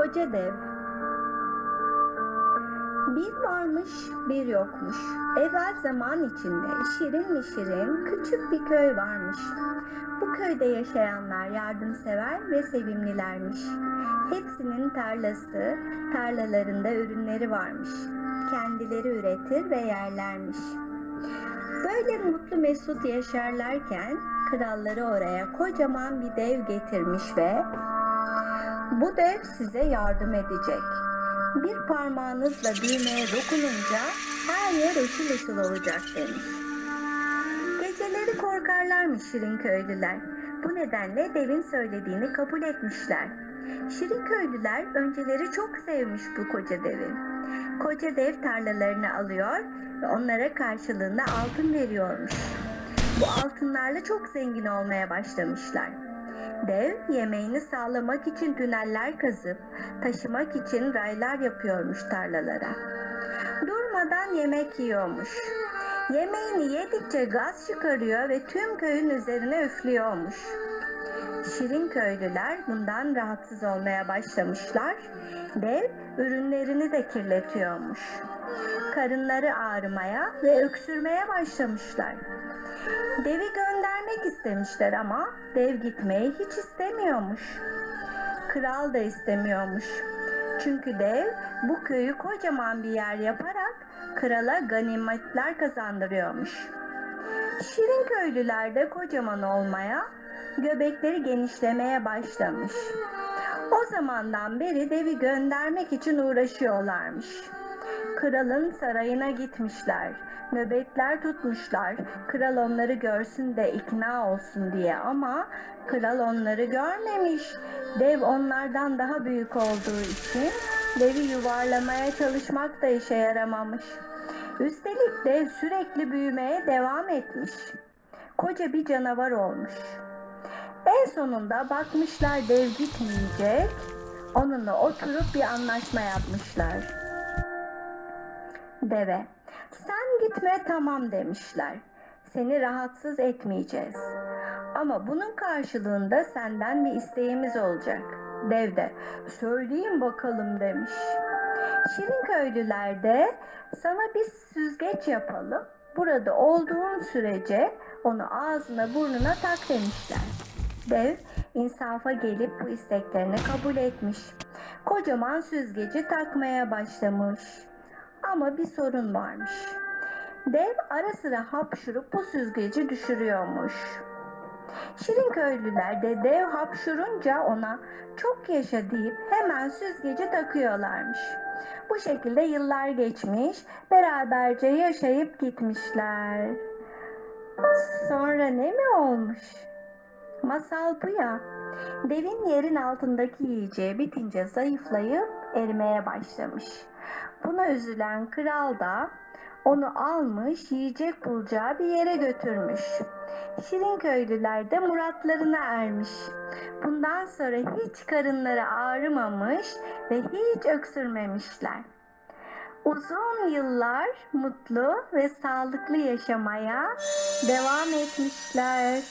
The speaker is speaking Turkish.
Koca dev bir varmış bir yokmuş. Evvel zaman içinde şirin mi şirin küçük bir köy varmış. Bu köyde yaşayanlar yardımsever ve sevimlilermiş. Hepsinin tarlası, tarlalarında ürünleri varmış. Kendileri üretir ve yerlermiş. Böyle mutlu mesut yaşarlarken kralları oraya kocaman bir dev getirmiş ve bu dev size yardım edecek. Bir parmağınızla düğmeye dokununca her yer ışıl ışıl olacak demiş. Geceleri korkarlarmış şirin köylüler. Bu nedenle devin söylediğini kabul etmişler. Şirin köylüler önceleri çok sevmiş bu koca devi. Koca dev tarlalarını alıyor ve onlara karşılığında altın veriyormuş. Bu altınlarla çok zengin olmaya başlamışlar. Dev yemeğini sağlamak için tüneller kazıp taşımak için raylar yapıyormuş tarlalara. Durmadan yemek yiyormuş. Yemeğini yedikçe gaz çıkarıyor ve tüm köyün üzerine üflüyormuş. Şirin köylüler bundan rahatsız olmaya başlamışlar. Dev ürünlerini de kirletiyormuş. Karınları ağrımaya ve öksürmeye başlamışlar. Devi göndermek istemişler ama dev gitmeyi hiç istemiyormuş. Kral da istemiyormuş. Çünkü dev bu köyü kocaman bir yer yaparak krala ganimetler kazandırıyormuş. Şirin köylüler de kocaman olmaya, göbekleri genişlemeye başlamış. O zamandan beri devi göndermek için uğraşıyorlarmış. Kralın sarayına gitmişler. Nöbetler tutmuşlar. Kral onları görsün de ikna olsun diye ama kral onları görmemiş. Dev onlardan daha büyük olduğu için devi yuvarlamaya çalışmak da işe yaramamış. Üstelik dev sürekli büyümeye devam etmiş. Koca bir canavar olmuş. En sonunda bakmışlar dev gitmeyecek. Onunla oturup bir anlaşma yapmışlar. Deve, gitme tamam demişler. Seni rahatsız etmeyeceğiz. Ama bunun karşılığında senden bir isteğimiz olacak. Dev de, söyleyin bakalım demiş. Şirin köylüler de sana bir süzgeç yapalım. Burada olduğun sürece onu ağzına burnuna tak demişler. Dev insafa gelip bu isteklerini kabul etmiş. Kocaman süzgeci takmaya başlamış. Ama bir sorun varmış. Dev ara sıra hapşurup bu süzgeci düşürüyormuş. Şirin köylüler de dev hapşurunca ona çok yaşa deyip hemen süzgeci takıyorlarmış. Bu şekilde yıllar geçmiş, beraberce yaşayıp gitmişler. Sonra ne mi olmuş? Masal bu ya. Devin yerin altındaki yiyeceği bitince zayıflayıp erimeye başlamış. Buna üzülen kral da onu almış yiyecek bulacağı bir yere götürmüş. Şirin köylüler de muratlarına ermiş. Bundan sonra hiç karınları ağrımamış ve hiç öksürmemişler. Uzun yıllar mutlu ve sağlıklı yaşamaya devam etmişler.